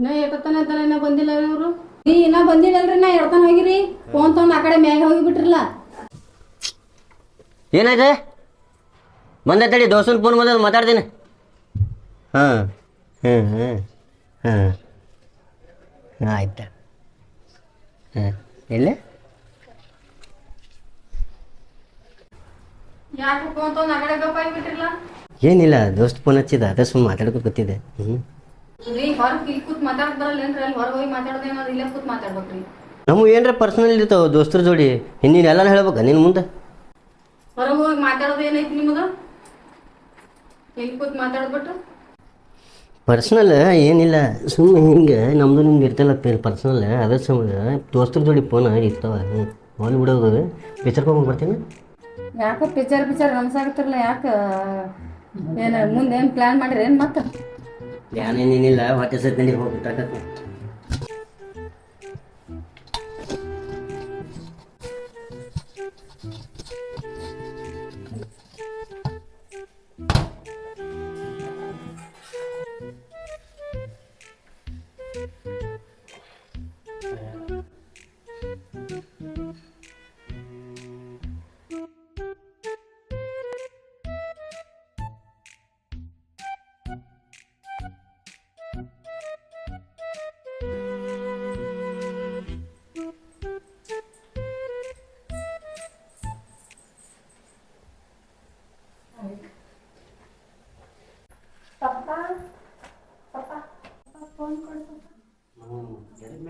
ಇನ್ನ ಎಷ್ಟೊತ್ತನ ಇದ್ದಾರ ಇನ್ನ ಬಂದಿಲ್ಲ ಇವರು? ನೀ ಇನ್ನ ಬಂದಿಲ್ಲಲ್ರಿ ನಾ ಎಡ್ತಾನ ಹೋಗಿರಿ. ಫೋನ್ ತಗೊಂಡ್ ಆ ಕಡೆ ಮ್ಯಾಗ ಹೋಗಿ ಬಿಟ್ರಲ್ಲ. ಏನಾಯ್ತು? ಬಂದೆ ತಡಿ ದೋಸ್ತನ ಫೋನ್ ಬಂದ ಮಾತಾಡ್ತೀನಿ. ಹಾಂ ಹ್ಞೂ ಹ್ಞೂ ಹಾಂ. ಆಯ್ತು. ಹಾಂ ಎಲ್ಲಿ? ಯಾಕೆ ಫೋನ್ ತಗೊಂಡ್ ಆ ಕಡೆ ಗಪ್ಪ ಆಗಿ ಬಿಟ್ರಲ್ಲ ಏನಿಲ್ಲ ದೋಸ್ತ್ ಫೋನ್ ಹಚ್ಚಿದ ಅದೇ ಸುಮ್ಮನೆ ಮಾತಾಡ್ಕೊ ಗೊತ್ತಿದೆ ಹ್ಞೂ ರೀ ಇಲ್ಲಿ ಕೂತ್ ಮಾತಾಡಕ್ ಬರಲ್ಲೇನ್ರಿ ಅಲ್ಲಿ ಹೊರಗೆ ಹೋಗಿ ಮಾತಾಡೋದೇನೋ ಇಲ್ಲೇ ಕೂತ್ ಮಾತಾಡ್ಬೇಕ್ರಿ. ನಮಗೂ ಏನರ ಪರ್ಸನಲ್ ಇರ್ತಾವ ದೋಸ್ತರ ಜೋಡಿ? ಹಿಂದಿನ ಎಲ್ಲ ಹೇಳ್ಬೇಕ ನಿನ್ ಮುಂದೆ? ಹೊರಗೆ ಹೋಗಿ ಮಾತಾಡೋದು ಏನೈತಿ ನಿಮಗ? ಇಲ್ಲಿ ಕೂತ್ ಮಾತಾಡ್ಬಿಟ್ಟು? ಪರ್ಸ್ನಲ್ ಏನಿಲ್ಲ ಸುಮ್ಮನೆ ಹಿಂಗೆ ನಮ್ಮದು ನಿಮ್ಗೆ ಇರ್ತಲ್ಲ ಪರ್ಸ್ನಲ್ ಅದೇ ಸಮಯ ದೋಸ್ತರ ಜೋಡಿ ಫೋನ್ ಇರ್ತಾವ. ಹೋಗಿ ಬಿಡೋದು. ಪಿಚರ್ ಹೋಗಿ ಬರ್ತೀನಿ. ಯಾಕೋ ಪಿಚರ್ ಪಿಚರ್ ನಮ್ಸಾಗತ್ತಿರಲ್ಲ ಯಾಕೆ? ಏನು ಮುಂದೆ ಏನು ಪ್ಲಾನ್ ಮಾಡಿರಿ ಏನು ಮತ್ತ? ಏನೇನಿಲ್ಲ ಹೊಟ್ಟೆ ಸತ್ನಲ್ಲಿ ಹೋಗಿ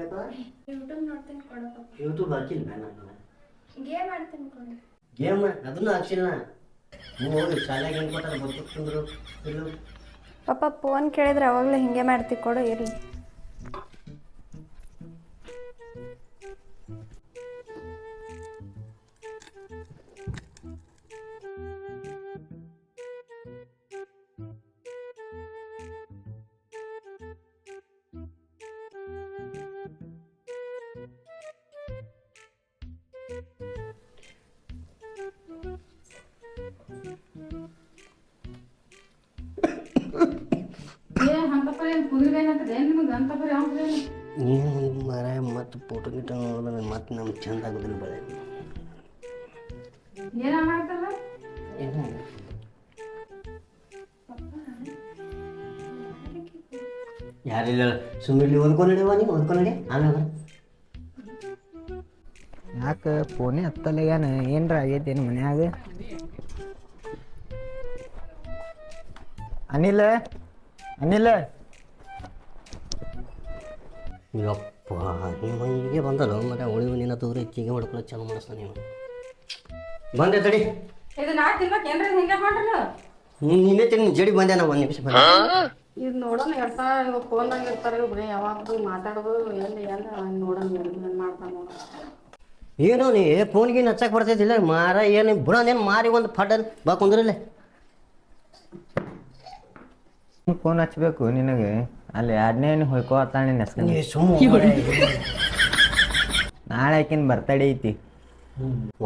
ಯೂಟ್ಯೂಬ್ ನೋಡ್ತೀನಿ ಕೊಡಪ್ಪ ಯೂಟ್ಯೂಬ್ ಹಾಕಿಲ್ಲ ನಾನು ಗೇಮ್ ಆಡ್ತೀನಿ ಕೊಡು. ಗೇಮ್ ಅದನ್ನು ಹಾಕ್ಸಿಲ್ಲ ನೀವು ಹೋಗಿ ಶಾಲೆಗೆ ಏನು ಕೊಟ್ಟಾರ ಇಲ್ಲ ಪಾಪ ಫೋನ್ ಕೇಳಿದ್ರೆ ಅವಾಗಲೇ ಹಿಂಗೆ ಮಾಡ್ತಿ ಕೊಡು ಇರಲಿ. ಏನ್ ಮರ ಮತ್ತು ಫೋಟೋ ಗಿಟ ನೋಡಿದ್ರೆ ಮತ್ತೆ ನಮ್ಗೆ ಚಂದ ಆಗೋದಿಲ್ಲ ಬೆಳೆ. ಏನ ಮಾಡ್ತಲ್ಲ? ಏನು ಯಾರಿಲ್ಲ ಸುಮ್ಮನೆ ಓದ್ಕೊಂಡೇವ ನೀವು ಓದ್ಕೊಂಡೆ ಆಮೇಲೆ ಯಾಕೆ ಫೋನೇ ಏನ ಏನರ ಆಗೈತಿ ಏನು ಮನ್ಯಾಗ? ಅನಿಲ ಅನಿಲ. ಯಪ್ಪ ನಿಮ್ಮ ಹೀಗೆ ಬಂದಲ್ಲ ಮತ್ತೆ ಉಳಿವು ನಿನ್ನ ದೂರ ಹೆಚ್ಚಿಗೆ ಮಾಡ್ಕೊಳ್ಳೋ ಚಾಲು ಮಾಡಿಸ್ತಾನೆ ನೀವು ಬಂದೆ ತಡಿ. ಇದು ನಾ ತಿನ್ಬೇಕು ಏನ್ರಿ ಹಿಂಗೆ ಮಾಡ್ರಲ್ಲ ನೀನು ನಿನ್ನೆ ತಿನ್ ಜಡಿ ಬಂದೆ ನಾವು ಒಂದು ನಿಮಿಷ ಬಂದೆ. ಇದು ನೋಡೋಣ ಹೇಳ್ತಾ ಇವಾಗ ಫೋನ್ದಾಗ ಇರ್ತಾರೆ ಬರೀ ಯಾವಾಗ ಮಾತಾಡೋದು ಎಲ್ಲಿ ಎಲ್ಲ ನೋಡೋಣ ಏನು ಮಾಡ್ತಾನೆ ನೋಡೋಣ. ಏನು ನೀ ಫೋನ್ಗೆ ಹಚ್ಚಕ್ಕೆ ಬರ್ತೈತಿಲ್ಲ ಮಾರ ಏನು ಬುಡನೇನು ಮಾರಿ ಒಂದು ಫಡ್ ಬಾ ಕುಂದ್ರಲ್ಲೇ ಫೋನ್ ಹಚ್ಚಬೇಕು ನಿನಗೆ. ಅಲ್ಲಿ ಎರಡನೇ ಹೊಯ್ಕೋ ಅತ್ತಾಳ ನಿನ್ನ ಹೆಸರು ನೀ ಸುಮ್ಮ ನಾಳೆ ಆಕಿನ ಬರ್ತಡೆ ಐತಿ.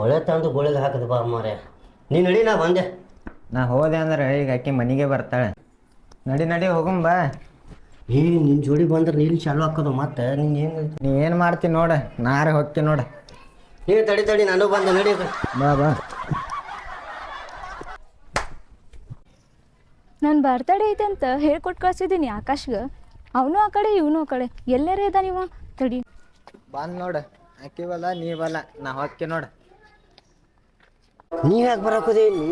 ಒಳ್ಳೆ ತಂದು ಗೋಳಿಗೆ ಹಾಕದ ಬಾ ಮಾರೆ ನೀ ನಡಿ ನಾ ಬಂದೆ. ನಾ ಹೋದೆ ಅಂದ್ರೆ ಈಗ ಆಕಿ ಮನೆಗೆ ಬರ್ತಾಳೆ. ನಡಿ ನಡಿ ಹೋಗಂ ಬಾ. ಏ ನಿನ್ನ ಜೋಡಿ ಬಂದ್ರೆ ನೀನು ಚಾಲು ಹಾಕೋದು ಮತ್ತೆ? ನೀನು ಏನು ನೀ ಏನು ಮಾಡ್ತಿ ನೋಡ ನಾರೆ ಹೋಗ್ತಿ ನೋಡ. ನೀ ತಡಿ ತಡಿ ನಾನು ಬಂದೆ ನಡಿ. ಬಾ ಬಾ. ನನ್ನ ಬರ್ತಡೇ ಐತೆ ಅಂತ ಹೇಳ್ಕೊಟ್ ಕಳ್ಸಿದ್ದೀನಿ ಆಕಾಶ್ಗೆ. ಅವನು ಆ ಕಡೆ ಇವನು ಆ ಕಡೆ. ಎಲ್ಲರೇ ಇದ್ದಾನೆ ಇವ? ತಡಿ. ಬಂದ್ ನೋಡ. ಆಕಿ ನೀವಲ್ಲ ನೀ ಹೋಗ್ತಿ ನೋಡ. ನೀ ಯಾಕೆ ಬರೋಕೋದಿ ಇಲ್ಲಿ?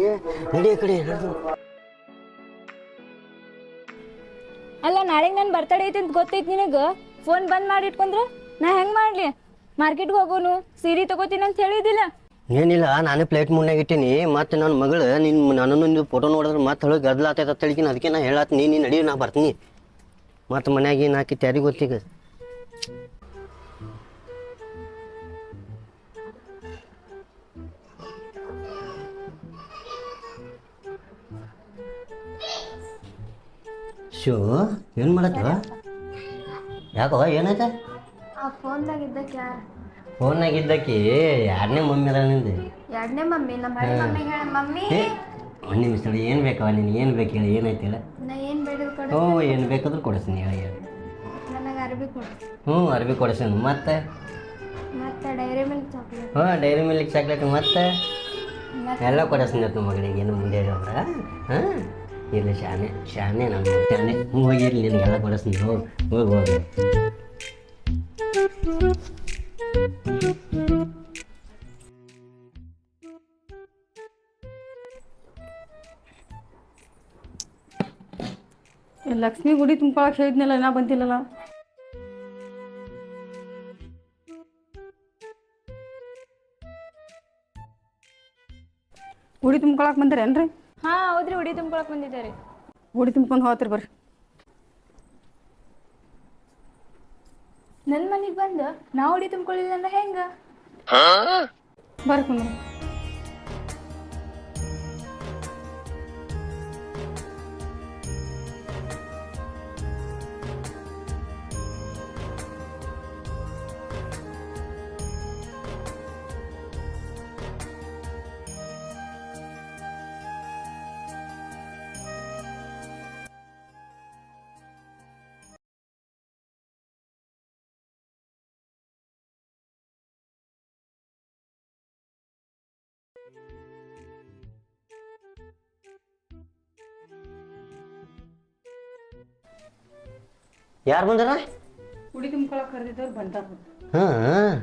ಕಡೆ ನಡ್ದು. ಅಲ್ಲ ನಾಳೆಗೆ ನನ್ನ ಬರ್ತಡೇ ಐತೆ ಅಂತ ಗೊತ್ತೈತಿ ನಿನಗೆ? ಫೋನ್ ಬಂದ್ ಮಾಡಿ ಇಟ್ಕೊಂಡ್ರೆ? ನಾ ಹೆಂಗ್ ಮಾಡ್ಲಿ? ಮಾರ್ಕೆಟ್ಗೆ ಹೋಗೋನು? ಸೀರೆ ತಗೋತೀನಿ ಅಂತ ಹೇಳಿದಿಲ್ಲ. ಏನಿಲ್ಲ, ನಾನೇ ಪ್ಲೇಟ್ ಮುನ್ನಾಗ ಇಟ್ಟೀನಿ, ಮತ್ತೆ ನನ್ನ ಮಗಳು ನಿನ್ನ ನನ್ನನ್ನು ಫೋಟೋ ನೋಡಿದ್ರೆ ಮತ್ತೆ ಹೇಳಿ ಗದ್ದಲ ಆತೈತೆ ತಳಿಕಿನ, ಅದಕ್ಕೆ ನಾ ಹೇಳತ್ ನೀ ನೀನು ನಡಿ, ನಾ ಬರ್ತೀನಿ. ಮತ್ತೆ ಮನ್ಯಾಗ ಏನು ಹಾಕಿ ಯಾರಿಗೆ ಗೊತ್ತೀಗ? ಶೋ, ಏನು ಮಾಡತ್ತವ ಯಾಕೋ, ಏನಾಯ್ತ? ಫೋನ್ದಾಗ ಇದ್ದಕ್ಕೆ ಫೋನ್ನಾಗ ಇದ್ದಕ್ಕಿ ಎರಡನೇ ಮಮ್ಮಿ ಅದ ನಿಂದು. ಎರಡನೇ ಮಮ್ಮಿ ನಮ್ಮ ಹಳೆ ಮಮ್ಮಿಗೆ ಹೇಳ ಮಮ್ಮಿ. ಏ ಒಂದು ನಿಮಿಷ ಏನು ಬೇಕವ ನೀನು ಏನು ಬೇಕು ಹೇಳಿ ಏನಾಯ್ತು ಹೇಳ. ನಾ ಏನು ಬೇಡಿದ್ರು ಕೊಡು. ಓ ಏನು ಬೇಕಾದ್ರೂ ಕೊಡಿಸ್ತೀನಿ ಹೇಳಿ ಹೇಳಿ. ನನಗೆ ಅರ್ಬಿ ಕೊಡು. ಹ್ಞೂ ಅರ್ಬಿ ಕೊಡಿಸ್ತೀನಿ. ಮತ್ತೆ? ಮತ್ತೆ ಡೈರಿ ಮಿಲ್ಕ್ ಚಾಕ್ಲೇಟ್. ಹಾಂ ಡೈರಿ ಮಿಲ್ಕ್ ಚಾಕ್ಲೇಟ್ ಮತ್ತೆ? ಎಲ್ಲ ಕೊಡಿಸ್ತೀನಿ ನಮ್ಮ ಮಗಳಿಗೆ ಏನು ಮುಂದೆ ಹೇಳೋರ ಹಾಂ? ಇಲ್ಲ ಶಾನೆ ಶಾನೆ ನಮ್ಮ ಶಾನೆ. ಹ್ಞೂ ಹೋಗಿರಲಿ ನಿನಗೆಲ್ಲ ಕೊಡಿಸ್ತೀನಿ. ಹೋಗಿ ಹೋಗಿ ಹೋಗಿ. ಲಕ್ಷ್ಮಿ ಗುಡಿ ತುಂಬ್ಕೊಳಕ್ ಹೇಳಿದ್ನಲ್ಲ ನಾ ಬಂದಿಲ್ಲಲ್ಲ? ಗುಡಿ ತುಂಬ್ಕೊಳಕ್ ಬಂದಿರೇನ್ರಿ? ಹಾ ಹೌದ್ರಿ ಉಡಿ ತುಂಬ್ಕೊಳಕ್ ಬಂದಿದ್ದಾರೆ. ಗುಡಿ ತುಂಬ್ಕೊಂಡು ಹೋಗ್ತೀರಿ ಬರ್ರಿ ನನ್ನ ಮನೆಗೆ ಬಂದು ಹೊಡಿ ತುಂಬ್ಕೊಳ್ಳಿಲ್ಲ ಅಂದ್ರೆ ಹೆಂಗ? ಬರ್ರಿ ಯಾರು ಬಂದಾರ? ಗುಡಿ ತುಂಬ್ಕೊಳಕ್ ಕರೆದಿದ್ದವ್ರು ಬಂದಾರ ಹಾಂ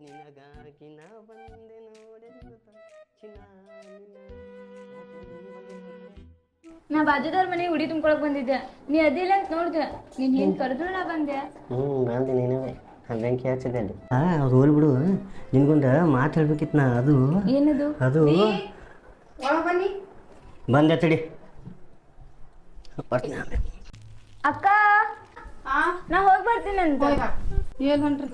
ನಿನಗಾಗಿ ನಾ ಬಂದೆ ನಾ ಬಾಜುದವ್ರ ಮನೆಗೆ ಉಡಿ ತುಂಬ್ಕೊಳಕ್ ಬಂದಿದ್ದೆ. ನೀ ಅದಿಲ್ಲ ಅಂತ ನೋಡ್ದೆ. ನೀನ್ ಹಿಂಗ್ ಕರೆದ್ರು ನಾ ಬಂದೆ? ಹ್ಞೂ ಬಂದೆ ನೀನವೇ ಬೆಂಕಿ ಹಚ್ಚಿದೆ ಅಲ್ಲಿ ಹಾಂ ಅದು ಹೋಲ್ ಬಿಡು. ನಿನ್ಗೊಂದು ಮಾತು ಹೇಳ್ಬೇಕಿತ್ತು ನಾ ಅದು. ಏನದು? ಅದು. ಬನ್ನಿ. ಬಂದೆ ತಡಿ. ಬರ್ತೀನಿ ಆಮೇಲೆ. ಅಕ್ಕ ನಾ ಹೋಗಿ ಬರ್ತೀನಿ ಅಂತ. ಏನ್ ಹೊಂಟ್ರಿ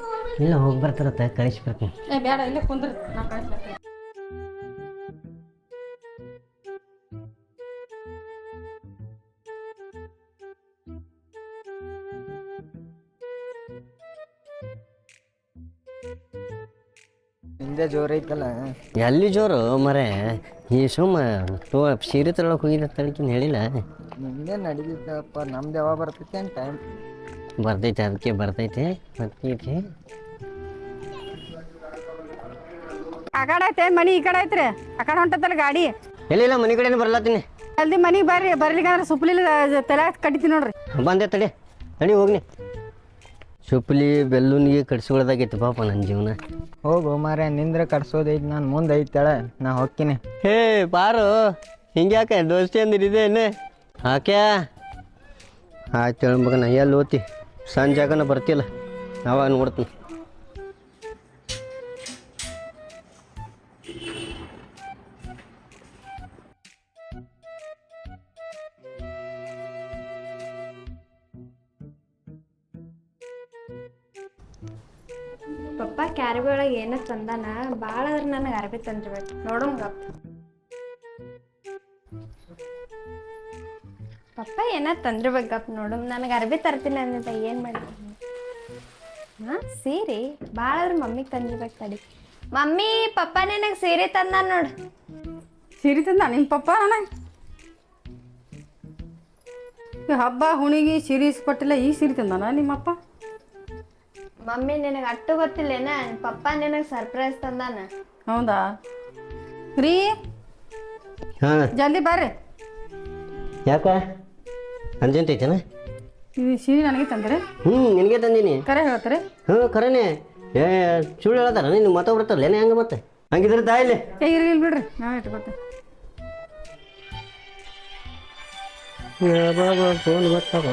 ಇಲ್ಲ ಹೋಗಿ ಬರ್ತಾರತ್ತ ಕಳಿಸಿ ಬರ್ತೀನಿ ಏ ಬೇಡ ಇಲ್ಲೇ ಕುಂದ್ರಿ ನಾ ಕಳಿಸ್ಲಕ್ಕ ಹಿಂದೆ ಜೋರ್ ಐತಲ್ಲ. ಎಲ್ಲಿ ಜೋರು ಮರೆ? ಈ ಸುಮ್ಮ ತೋ ಸೀರೆ ತಗೊಳಕ್ ಹೋಗಿದ್ದ ತಳಕಿನ ಹೇಳಿಲ್ಲ? ನಿಂದೆ ನಡೀತಪ್ಪ ನಮ್ದು ಯಾವಾಗ ಬರ್ತೈತೆ ಅಂತ ಟೈಮ್ ಬರ್ತೈತೆ ಅದಕ್ಕೆ ಬರ್ತೈತೆ ಬರ್ತೈತೆ ಆ ಕಡೆ ಐತೆ ಮನಿ ಈ ಕಡೆ ಐತ್ರಿ. ಆ ಕಡೆ ಹೊಂಟತ್ತಲ್ಲ ಗಾಡಿ. ಎಲ್ಲಿಲ್ಲ ಮನೆ ಕಡೆನೇ ಬರ್ಲತ್ತೀನಿ ಜಲ್ದಿ ಮನಿಗೆ ಬರ್ರಿ ಬರ್ಲಿಕ್ಕಂದ್ರೆ ಸುಪ್ಲಿಲ್ಲ ತಲೆ ಕಡಿತೀನಿ ನೋಡ್ರಿ ಬಂದೆ ತಡಿ ತಡಿ ಹೋಗ್ನಿ. ಸುಪ್ಲಿ ಬೆಲ್ಲುನಿಗೆ ಕಡ್ಸ್ಕೊಳ್ದಾಗೈತಿ ಪಾಪ ನನ್ನ ಜೀವನ. ಹೋಗು ಮಾರ್ಯ ನಿಂದ್ರ ಕಟ್ಸೋದೈತಿ ನಾನು ಮುಂದೆ ಐತಳೆ ನಾ ಹೋಗ್ತೀನಿ ಹೇ ಪಾರು ಹಿಂಗ್ಯಾಕೆ ದೋಸ್ತಿ ಅಂದಿರಿದೇನೆ ಹಾಕ್ಯಾ ಆಯ್ತು ಹೇಳ್ಬೇಕು ನಾ ಎಲ್ಲಿ ಸಂಜೆ ಸಂಜಾಗನ ಬರ್ತಿಲ್ಲ ಅವಾಗ ನೋಡ್ತೀನಿ. ಪಪ್ಪ, ಕ್ಯಾರಿಬಿ ಒಳಗೆ ಏನೋ ತಂದಾನ ಭಾಳ ಅದ್ರ ನನಗೆ ಅರ್ಬಿ ತಂದಿರ್ಬೇಕು. ನೋಡೋಂಗ ಪಪ್ಪ, ಏನ ತಂದಿರ್ಬೇಕಪ್ಪ ನೋಡು. ನನಗೆ ಅರ್ಬಿ ತರ್ತೀನಿ ಅಂದಿದ್ದ, ಏನು ಮಾಡಿ ಹಾಂ, ಸೀರೆ? ಭಾಳ ಅದ್ರ ಮಮ್ಮಿಗೆ ತಂದಿರ್ಬೇಕು ತಡಿ. ಮಮ್ಮಿ, ಪಪ್ಪ ನನಗೆ ಸೀರೆ ತಂದ ನೋಡು. ಸೀರೆ ತಂದ? ನಿಮ್ಮ ಪಪ್ಪ ನನಗೆ ಹಬ್ಬ ಹುಣಿಗಿ ಸೀರೆ ಕೊಟ್ಟಿಲ್ಲ ಈ ಸೀರೆ ತಂದಾನ ನಿಮ್ಮಪ್ಪ? ಮಮ್ಮಿ ನಿನಗೆ ಅಟ್ಟು ಗೊತ್ತಿಲ್ಲೇನ? ಪಪ್ಪ ನಿನಗೆ ಸರ್ಪ್ರೈಸ್ ತಂದಾನ. ಹೌದಾ? ರೀ ಹಾಂ. ಜಲ್ದಿ ಬರ್ರಿ ಯಾಕ? ಅರ್ಜೆಂಟ್ ಐತೆನ? ಇದು ಸೀರೆ ನನಗೆ ತಂದ್ರಿ. ಹ್ಞೂ ನಿನಗೆ ತಂದೀನಿ. ಕರೆ ಹೇಳ್ತಾರೆ. ಹ್ಞೂ ಖರೇನೆ ಏ ಸುಳ್ಳು ಹೇಳ್ತಾರ ನೀನು ಮತ ಬಿಡ್ತಾರಲ್ಲ ಏನೇ ಹಂಗೆ ಮತ್ತೆ? ಹಂಗಿದ್ರೆ ತಾಯಿಲೆ ಏ ಬಿಡ್ರಿ ಇರ್ಲಿ ಬಿಡ್ರಿ ನಾ ಇಟ್ಕೊತೆ ಫೋನ್ ಬರ್ತಾವ?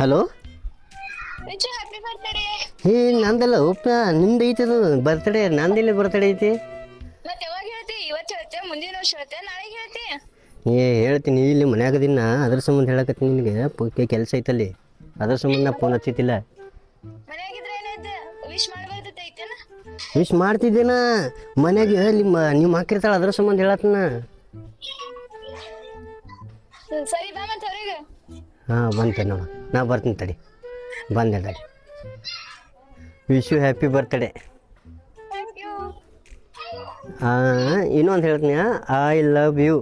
ಹಲೋ? ಏ ನಂದಲ್ಲ ಉಪ್ಪ ನಿಮ್ದು ಐತಿ ಅದು ಬರ್ತಡೇ ನಂದಿಲ್ಲ ಬರ್ತಡೇ ಐತಿ? ಮತ್ತೆ ಯಾವಾಗ ಹೇಳ್ತಿ? ಇವತ್ತು ಹೇಳ್ತೆ ಮುಂದಿನ ವರ್ಷ ಹೇಳ್ತೆ ನಾಳೆಗೆ ಹೇಳ್ತಿ. ಏ ಹೇಳ್ತೀನಿ ಇಲ್ಲಿ ಮನ್ಯಾಗದಿನ ಅದ್ರ ಸಂಬಂಧ ಹೇಳಕತ್ತೀನಿ ನಿನಗೆ ಕೆಲಸ ಐತಲ್ಲಿ ಅದ್ರ ಸಂಬಂಧ ನಾ ಫೋನ್ ಹಚ್ಚಿತಿಲ್ಲ ಮನ್ಯಾಗಿದ್ರೆ ವಿಶ್ ಐತೇನ ವಿಶ್ ಮಾಡ್ತಿದ್ದೇನ ಮನ್ಯಾಗ ನಿಮ್ಮ ನೀವು ಹಾಕಿರ್ತಾಳ ಅದ್ರ ಸಂಬಂಧ ಹೇಳತ್ನ. ಸರಿ ಬಾ ಮತ್ತೆ ಹೊರಗೆ. ಹಾಂ ಬಂತೆ ನೋಡ. ನಾ ಬರ್ತೀನಿ ತಡಿ. ಬಂದೆ ತಡಿ. ವಿಶ್ ಯು ಹ್ಯಾಪಿ ಬರ್ತಡೆ ಹಾಂ ಇನ್ನೊಂದು ಹೇಳ್ತೀನಿ. I love you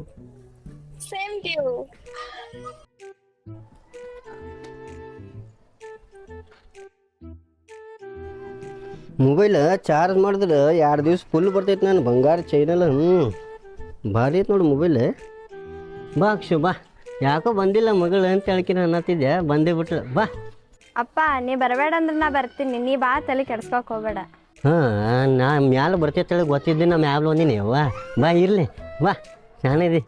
mobile charge ಮಾಡಿದ್ರೆ ಎರಡು ದಿವ್ಸ ಫುಲ್ ಬರ್ತೈತೆ ನಾನು. ಬಂಗಾರ ಚೈನಲ್ಲ ಹ್ಞೂ ಭಾರಿ ಐತೆ ನೋಡು ಮೊಬೈಲ್ ಬಾ ಅಕ್ಷು ಬಾ. ಯಾಕೋ ಬಂದಿಲ್ಲ ಮಗಳು ಅಂತ ಹೇಳ್ಕಿನ ಅನ್ನತ್ತಿದ್ದೆ. ಬಂದೇ ಬಿಟ್ಲು ಬಾ. ಅಪ್ಪ ನೀ ಬರಬೇಡ ಅಂದ್ರೆ ನಾ ಬರ್ತೀನಿ. ನೀ ಬಾ ತಲೆ ಕೆಡ್ಸ್ಕೊಕ್ ಹೋಗ್ಬೇಡ. ಹಾಂ ನಾ ಮ್ಯಾಲೆ ಬರ್ತೈತೆ ಗೊತ್ತಿದ್ದೆ ನಾ ಮ್ಯಾಲ ಬಂದಿನಿ. ಅವ್ವ ಬಾ ಇರ್ಲಿ. ಬಾ ಚೆನ್ನಾಗಿದೆ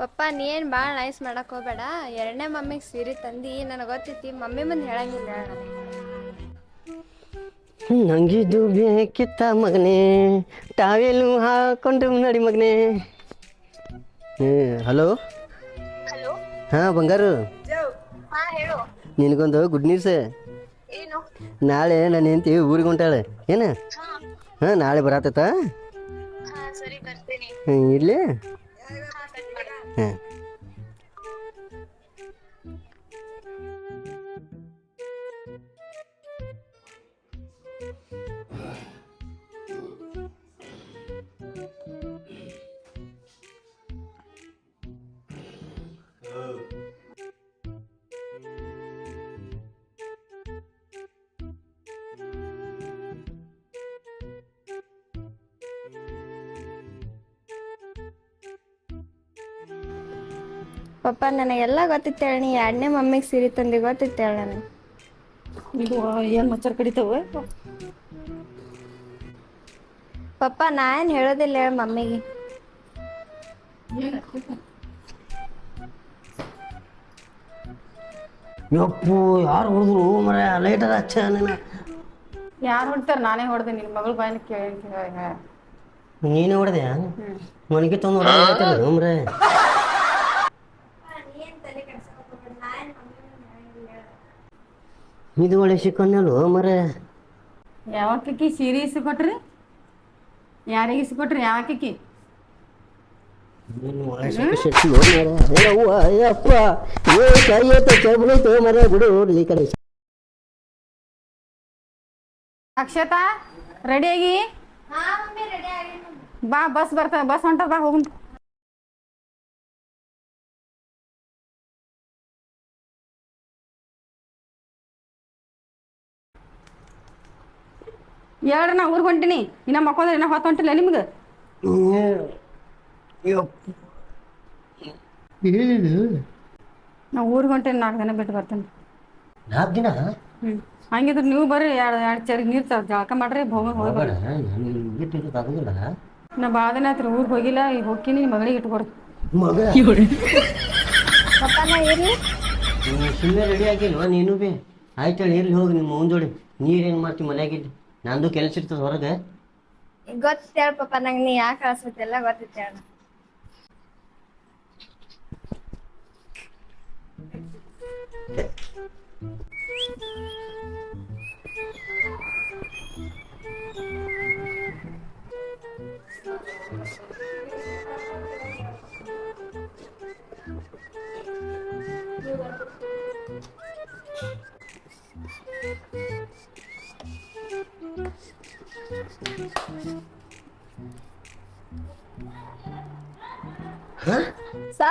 ಪಪ್ಪ ನೀ ಏನು ಭಾಳ ನೈಸ್ ಮಾಡಕ್ ಹೋಗ್ಬೇಡ. ಎರಡನೇ ಮಮ್ಮಿಗೆ ಸೀರೆ ತಂದಿ ನನಗೆ ಗೊತ್ತೈತಿ ಮಮ್ಮಿ ಮುಂದೆ ಹೇಳಂಗಿಲ್ಲ ನಂಗಿದು ಬೇಕಿತ್ತ ಮಗನೇ ಟಾವೆಲು ಹಾಕೊಂಡು ನಡಿ ಮಗನೇ. ಹಲೋ? ಹಾಂ ಬಂಗಾರು. ನಿನಗೊಂದು ಗುಡ್ ನ್ಯೂಸ್ ನಾಳೆ ನನ್ನ ಹೆಂಡತಿ ಊರಿಗೆ ಹೊಂಟಾಳೆ. ಏನು? ಹಾ. ನಾಳೆ ಬರತ್ತ ಇರ್ಲಿ? ಹಾ. ಪಪ್ಪ ನನಗೆಲ್ಲ ಗೊತ್ತಿತ್ತು ಹೇಳಿ ನೀ ಎರಡನೇ ಮಮ್ಮಿಗೆ ಸೀರೆ ತಂದಿ ಗೊತ್ತಿತ್ತು ಹೇಳಿ ನನಗೆ. ಇದು ಏನು ಮಚ್ಚರ್ ಕಡಿತಾವ? ಪಪ್ಪ ನಾ ಏನು ಹೇಳೋದಿಲ್ಲ ಹೇಳಿ ಮಮ್ಮಿಗೆ. ಯಪ್ಪು ಯಾರು ಹೊಡೆದ್ರು? ಮರ ಲೈಟರ್ ಹಚ್ಚ ನನ್ನ. ಯಾರು ಹೊಡ್ತಾರ? ನಾನೇ ಹೊಡೆದೆ ನಿನ್ ಮಗಳ ಬಾಯಿನ ಕೇಳಿ ಕೇಳಿ ನೀನು ಹೊಡೆದೆ? ಮನೆಗೆ ತಂದು ಹೊಡೆದ ಮರ. ಇದು ಒಳ್ಳೆ ಸಿಕ್ಕನ್ನಲ್ವ ಮರ. ಯಾವಕ್ಕಿ ಸೀರೆ ಇಸ್ಕೊಟ್ರಿ? ಯಾರಿಗೆ ಇಸ್ಕೊಟ್ರಿ? ಯಾವಕ್ಕಿ? ನೀನು ಒಳ್ಳೆ ಸಿಕ್ಕ ಸಿಕ್ಕಿ ಮರ. ಯವ್ವ ಯಪ್ಪ ಏ ಕೈಯತ್ತ ಕೆಬ್ಬಳೈತೆ ಮರ ಬಿಡು. ಈ ಕಡೆ. ಅಕ್ಷತಾ ರೆಡಿಯಾಗಿ ಬಾ ಬಸ್ ಬರ್ತ ಬಸ್ ಹೊಂಟದ ಬಾ ಹೋಗುನ್ ಹೇಳ್ರಿ ನಾ ಊರಿಗೆ ಹೊಂಟಿನಿ. ಇನ್ನ ಮಕ್ಕಳ ಇನ್ನ ಹೊತ್ತು ಹೊಂಟಿಲ್ಲ ನಿಮ್ಗೆ? ನಾ ಊರಿಗೆ ಹೊಂಟೇನಿ ನಾಲ್ಕು ದಿನ ಬಿಟ್ಟು ಬರ್ತೇನೆ. ನಾಲ್ಕು ದಿನ? ಹ್ಞೂ ಹಂಗಿದ್ರೆ ನೀವು ಬರ್ರಿ ಎರಡು ಎರಡು ಚರಿ ನೀರು ಜಳಕ ಮಾಡ್ರಿ ಹೋಗಿ ಹೋಗಿ ಬರ್ರಿ. ಬೇಡ ನಾನು ಬಿಟ್ಟು ಆಗೋದಿಲ್ಲ. ನಾ ಭಾಳ ದಿನ ಆಯ್ತು ಊರಿಗೆ ಹೋಗಿಲ್ಲ ಈಗ ಹೋಗ್ತೀನಿ ಮಗಳಿಗೆ ಇಟ್ಕೊಡ್ರಿ ಮಗ? ಇರ್ಲಿ. ಸುಮ್ಮನೆ ರೆಡಿ ಆಗಿಲ್ವಾ ನೀನು ಬಿ? ಆಯ್ತು ಹೇಳಿ ಇರ್ಲಿ ಹೋಗಿ ನಿಮ್ಮ ಮುಂದೋಡಿ ನೀರೇನು ಮಾಡ್ತಿ ಮನ್ಯಾಗಿದ್ದು? ನಂದು ಕೆಲಸ ಇರ್ತದೆ ಹೊರಗೆ. ಹೇಳ ನೀ ಯಾಕೆ ಕಳಿಸ್ಬಿಟ್ಟೆಲ್ಲ ಗೊತ್ತಿತ್ತು ಹೇಳಿ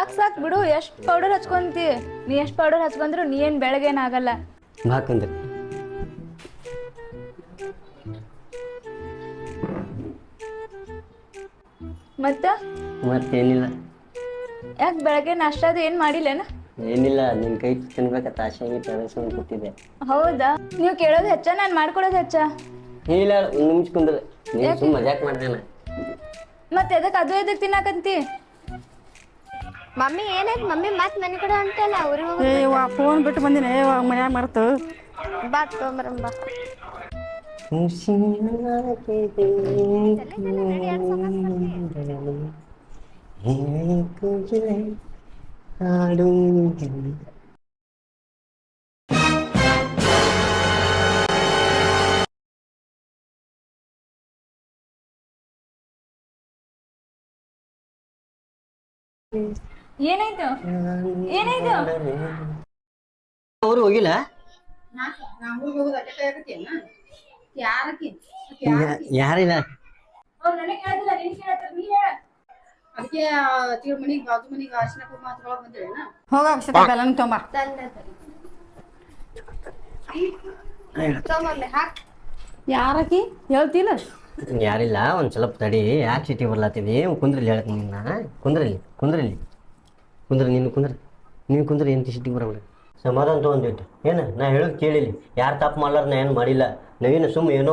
ಸಾಕ್ ಸಾಕ್ ಬಿಡು ಎಷ್ಟ್ ಪೌಡರ್ ಹಚ್ಕೊಂತಿ? ನೀ ಎಷ್ಟ್ ಪೌಡರ್ ಹಚ್ಕೊಂಡ್ರು ನೀ ಏನ್ ಬೆಳಗ್ಗೇನಾಗಲ್ಲ ಹಾಕಂದ್ರೆ ಮತ್ತ? ಮತ್ತೇನಿಲ್ಲ. ಯಾಕೆ ಬೆಳಗ್ಗೆ ನಾಷ್ಟ ಅದು ಏನ್ ಮಾಡಿಲ್ಲೇನ? ಏನಿಲ್ಲ ನಿನ್ ಕೈ ತಿನ್ಬೇಕಂತ ಆಶೆಗೆ ಅದಕ್ಕೆ ಕೊಟ್ಟಿದ್ದೆ ಹೌದಾ? ನೀವು ಕೇಳೋದು ಹೆಚ್ಚ ನಾನ್ ಮಾಡ್ಕೊಡೋದು ಹೆಚ್ಚ. ಇಲ್ಲ ಕುಂದ್ರೆ ನೀನು ಸುಮ್ಮನೆ ಮಜಾಕ್ ಮಾಡ್ದೇನ ಮತ್ತೆ ಅದಕ್ಕೆ ಅದು ಎದಕ್ ತಿನ್ನಾಕಂತಿ? ಮಮ್ಮಿ ಏನಾಯ್ತು? ಮಮ್ಮಿ ಮತ್ತೆ ಮನೆ ಕಡೆ ಹೊಂಟಲ್ಲ ಊರಿಗೆ ಹೋಗಿ ಏ ವಾ ಫೋನ್ ಬಿಟ್ಟು ಬಂದಿನಿ. ಏ ವಾ ಮನ್ಯಾಗ ಮರ್ತು. ಬಾ ತೊಗೊಂಬರಂ ಬಾ. ಹಾಡು ಏನಾಯ್ತು? ಏನಾಯ್ತು? ಅವ್ರು ಹೋಗಿಲ್ಲ? ಯಾರಿಲ್ಲ? ಅದಕ್ಕೆ ತಿಳಿ ಮನಿಗೆ ಬಾಜು ಮನಿಗೆ ಅರ್ಶಿನ ಕುಂಕುಮ ಹಚ್ಕೊಳಕ್ ಬಂದಿರೇನ ಹೋಗ ಅಕ್ಷತ ಬೆಲ್ಲನ ತೊಂಬ. ಯಾರಕಿ ಹೇಳ್ತಿಲ್ಲ? ಯಾರಿಲ್ಲ ಒಂದು ಸ್ವಲ್ಪ ತಡಿ. ಯಾಕೆ ಸಿಟಿ ಬರ್ಲಾತಿದಿ ಕುಂದ್ರಲ್ಲಿ ಹೇಳ್ತೀನಿ ನಿನ್ನ. ಕುಂದ್ರಲ್ಲಿ ಕುಂದ್ರಲ್ಲಿ. ಕುಂದ್ರ ನೀನು ಕುಂದ್ರೆ. ನೀನು ಕುಂದ್ರೆ ಏನು ಸಿಟಿಗೆ ಬರೋಣ ಸಮಾಧಾನ ತೊಗೊಂಡಿಟ್ಟು ಏನು ನಾ ಹೇಳೋದು ಕೇಳಿಲ್ಲ ಯಾರು ತಪ್ಪು ಮಾಡ್ಲಾರ ನಾ ಏನು ಮಾಡಿಲ್ಲ. ನಾವೇನು ಸುಮ್ಮ ಏನೋ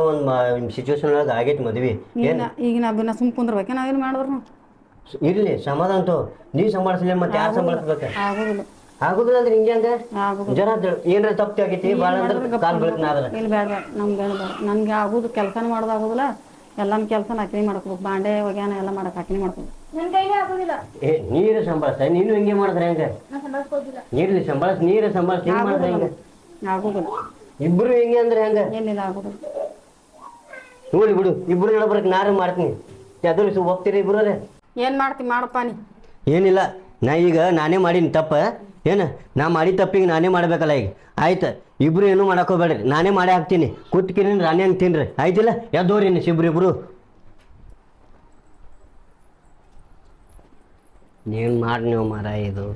ಒಂದು ಸಿಚುವೇಶನ್ ಒಳಗೆ ಆಗೈತಿ ಮದ್ವಿ. ಏನು? ಈಗ ನಾ ನಾ ಸುಮ್ ಕುಂದ್ರಬೇಕೆ? ನಾವೇನು ಮಾಡಿದ್ರು ಇರಲಿ ಸಮಾಧಾನ ತೋ ನೀ ಸಂಭಾಳಿಸಲಿ ಮತ್ತೆ ಯಾರು ಸಂಭಾಳಿಸ್ಬೇಕು? ಆಗುದಿಲ್ಲ. ಆಗುದಿಲ್ಲ ಅಂದ್ರೆ ಹಿಂಗೆ ಅಂದ್ರೆ ಜನ ಏನ್ರ ತಪ್ಪು ಆಗೈತಿ ಭಾಳ ಅಂದ್ರೆ ಕಾಲ್ ಬೀಳ್ತಾನ ಆದ್ರೆ ಇಲ್ಲಿ ಬೇಡ ನಮ್ಗೆ ನನ್ಗೆ ಆಗುದು ಕೆಲಸನ ಮಾಡೋದು ಆಗುದಿಲ್ಲ. ಎಲ್ಲಾನ ಕೆಲಸ ಅಕ್ನಿ ಮಾಡ್ಕೋಬೇಕು. ಬಾಂಡೆ ಒಗ್ಯಾನ ಎಲ್ಲ ಮಾಡಕ್ ಅಕ್ನಿ ಮಾಡ್ಕೋಬೇಕು. ನನ್ ಕೈಗೆ ಆಗೋದಿಲ್ಲ. ಏ ನೀರು ಸಂಭಾಳಿಸ ನೀನು ಹಿಂಗೆ ಮಾಡಿದ್ರೆ ಹೆಂಗ? ನೀರ್ ಸಂಭಾಳಿಸ್ಕೋದಿಲ್ಲ ನೀರ ಸಂಭಾಳಿಸ್ ನೀರು ಸಂಭಾಳಿಸ್ ಹಿಂಗೆ ಮಾಡಿದ್ರೆ ಹೆಂಗ? ಆಗುದಿಲ್ಲ. ಇಬ್ರು ಹಿಂಗೆ ಅಂದ್ರೆ ಹೆಂಗ? ಏನಿಲ್ಲ ಆಗುದಿಲ್ಲ. ನೋಡಿ ಬಿಡು ಇಬ್ರು ನಡಬರಕ್ ನಾರು ಮಾಡ್ತೀನಿ? ಯಾವ್ದು ಹೋಗ್ತೀರಿ ಇಬ್ರು ಏನ್ ಮಾಡ್ತಿ ಮಾಡಪ್ಪ ನೀ. ಏನಿಲ್ಲ ನಾ ಈಗ ನಾನೇ ಮಾಡೀನಿ ತಪ್ಪ. ಏನು ನಾ ಮಾಡಿ ತಪ್ಪಿಗೆ ನಾನೇ ಮಾಡ್ಬೇಕಲ್ಲ ಈಗ. ಆಯ್ತು ಇಬ್ರು ಏನೂ ಮಾಡಕ್ ಹೋಗ್ಬೇಡ್ರಿ. ನಾನೇ ಮಾಡೇ ಹಾಕ್ತೀನಿ. ಕುಟ್ಕಿನಿ ನಾನೇ ಹಂಗೆ ತಿನ್ರಿ ಆಯ್ತಿಲ್ಲ? ಎದ್ದೋರಿ ಇಬ್ರು ಇಬ್ರು. ನೀನು ಮಾಡಿ, ನೀವು ಮರ ಇದು.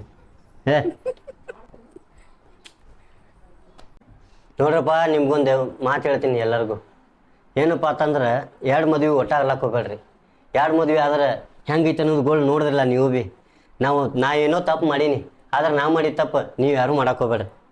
ನೋಡ್ರಪ್ಪ, ನಿಮ್ಗೊಂದು ಮಾತು ಹೇಳ್ತೀನಿ ಎಲ್ಲರಿಗೂ. ಏನಪ್ಪ ಅಂತಂದ್ರೆ, ಎರಡು ಮದುವೆ ಒಟ್ಟಾಗ್ಲಾಕ್ ಹೋಗ್ಬೇಡ್ರಿ. ಎರಡು ಮದುವೆ ಆದ್ರೆ ಹೆಂಗೈತೆ ಅನ್ನೋದು ಗೋಲ್ ನೋಡಿದ್ರಲ್ಲ ನೀವು ಭೀ ನಾವು, ನಾ ಏನೋ ತಪ್ಪು ಮಾಡೀನಿ. ಆದ್ರೆ ನಾ ಮಾಡಿದ ತಪ್ಪು ನೀವು ಯಾರು ಹೋಗ್ಬೇಡ್ರಿ.